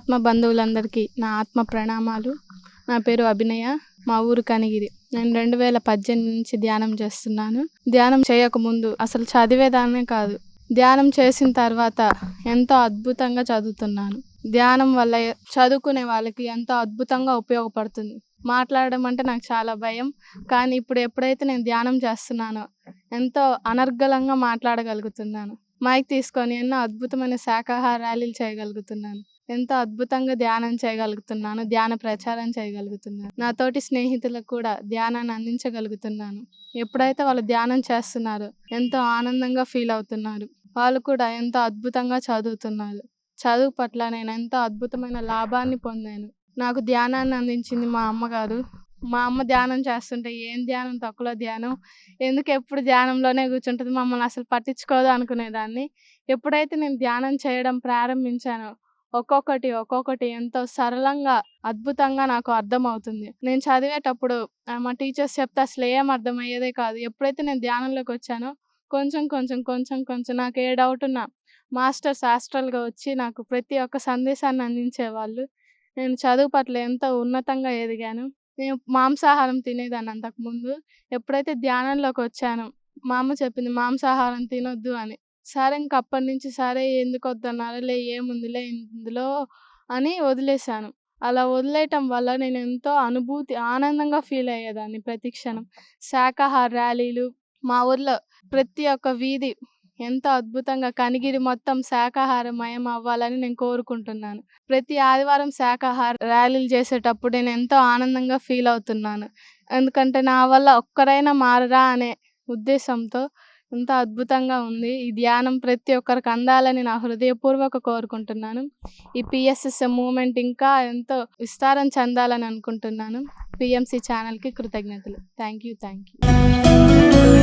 ఆత్మ బంధువులందరికీ నా ఆత్మ ప్రణామాలు. నా పేరు అభినయ. మా ఊరు కనిగిరి. నేను రెండు వేల పద్దెనిమిది నుంచి ధ్యానం చేస్తున్నాను. ధ్యానం చేయకముందు అసలు చదివేదాన్నే కాదు. ధ్యానం చేసిన తర్వాత ఎంతో అద్భుతంగా చదువుతున్నాను. ధ్యానం వల్ల చదువుకునే వాళ్ళకి ఎంతో అద్భుతంగా ఉపయోగపడుతుంది. మాట్లాడడం అంటే నాకు చాలా భయం. కానీ ఇప్పుడు ఎప్పుడైతే నేను ధ్యానం చేస్తున్నానో ఎంతో అనర్గళంగా మాట్లాడగలుగుతున్నాను. మైక్ తీసుకొని ఎన్నో అద్భుతమైన శాకాహార ర్యాలీలు చేయగలుగుతున్నాను. ఎంతో అద్భుతంగా ధ్యానం చేయగలుగుతున్నాను ధ్యాన ప్రచారం చేయగలుగుతున్నాను. నాతోటి స్నేహితులకు కూడా ధ్యానాన్ని అందించగలుగుతున్నాను. ఎప్పుడైతే వాళ్ళు ధ్యానం చేస్తున్నారో ఎంతో ఆనందంగా ఫీల్ అవుతున్నారు. వాళ్ళు కూడా ఎంతో అద్భుతంగా చదువుతున్నారు. చదువు పట్ల నేను ఎంతో అద్భుతమైన లాభాన్ని పొందాను. నాకు ధ్యానాన్ని అందించింది మా అమ్మగారు. మా అమ్మ ధ్యానం చేస్తుంటే ఏం ధ్యానం? తక్కువ ధ్యానం. ఎందుకు ఎప్పుడు ధ్యానంలోనే కూర్చుంటుంది? మమ్మల్ని అసలు పట్టించుకోదు అనుకునేదాన్ని. ఎప్పుడైతే నేను ధ్యానం చేయడం ప్రారంభించానో ఒక్కొక్కటి ఒక్కొక్కటి ఎంతో సరళంగా అద్భుతంగా నాకు అర్థమవుతుంది. నేను చదివేటప్పుడు మా టీచర్స్ చెప్తే అసలు ఏం అర్థమయ్యేదే కాదు. ఎప్పుడైతే నేను ధ్యానంలోకి వచ్చానో కొంచెం కొంచెం కొంచెం కొంచెం నాకు ఏ డౌట్ ఉన్నా మాస్టర్స్ హాస్టల్గా వచ్చి నాకు ప్రతి ఒక్క సందేశాన్ని అందించేవాళ్ళు. నేను చదువు పట్ల ఎంతో ఉన్నతంగా ఎదిగాను. నేను మాంసాహారం తినేదాన్ని అంతకుముందు ఎప్పుడైతే ధ్యానంలోకి వచ్చాను మా అమ్మ చెప్పింది మాంసాహారం తినొద్దు అని. సరే ఇంక అప్పటి నుంచి సరే ఎందుకు వద్దన్నారులే ఏముందిలే ఇందులో అని వదిలేశాను. అలా వదిలేయటం వల్ల నేను ఎంతో అనుభూతి ఆనందంగా ఫీల్ అయ్యేదాన్ని ప్రతి క్షణం. శాకాహార ర్యాలీలు మా ఊర్లో ప్రతి ఒక్క వీధి ఎంతో అద్భుతంగా కనిగిరి మొత్తం శాకాహారమయం అవ్వాలని నేను కోరుకుంటున్నాను. ప్రతి ఆదివారం శాకాహార ర్యాలీలు చేసేటప్పుడు నేను ఎంతో ఆనందంగా ఫీల్ అవుతున్నాను. ఎందుకంటే నా వల్ల ఒక్కరైనా మారరా అనే ఉద్దేశంతో ఎంత అద్భుతంగా ఉంది. ఈ ధ్యానం ప్రతి ఒక్కరికి అందాలని నా హృదయపూర్వక కోరుకుంటున్నాను. ఈ పిఎస్ఎస్ఎం మూమెంట్ ఇంకా ఎంతో విస్తారం చెందాలని అనుకుంటున్నాను. పిఎంసి ఛానల్కి కృతజ్ఞతలు. Thank you thank you